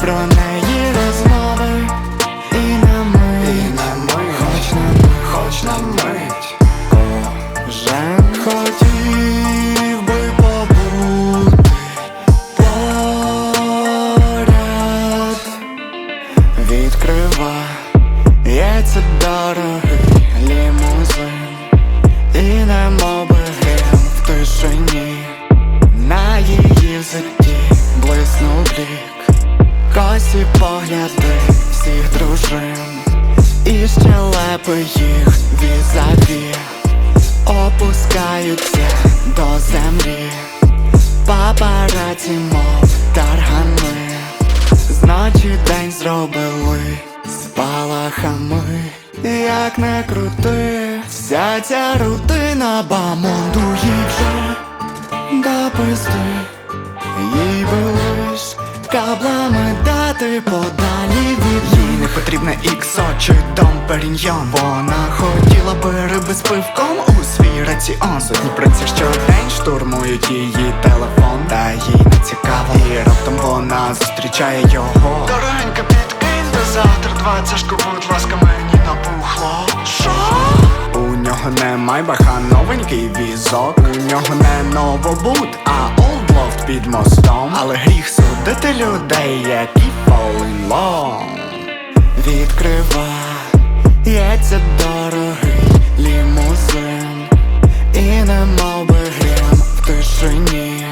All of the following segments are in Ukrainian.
про неї розмови. І на мить, і на мить. хоч на мить, хоч на мить, кожен хотів би побути поряд. Відкривається дорогий лімузин. І не мобилем в тишині. На її взитті блиснув блік дружин, і щелепи їх візаві опускаються до землі, папараці, мов таргани, зночі день зробили спалахами, як не крути, вся ця рутина бамондує вже. До пизди каблами дати подалі від їй не потрібне іксо чи дом періньйон. Вона хотіла би риби з пивком у свій раціон. Сотні праці щодень штурмують її телефон. Та їй не цікаво. І раптом вона зустрічає його. Дорогенька, підкинь до завтра двадцятку, будь ласка, мені набухло. Що? У нього не майбаха, новенький візок. У нього не новобут, а олдлофт під мостом Але гріх судити людей, які fall in love Відкривається дорогий лімузин І не мов би грім в тишині.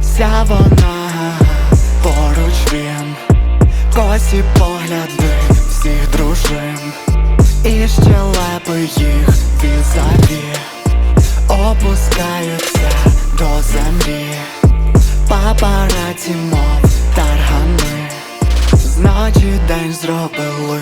Вся вона поруч він. Косі погляди всіх дружин. І щелепи їх візаві параді мов таргани, значить день зробили.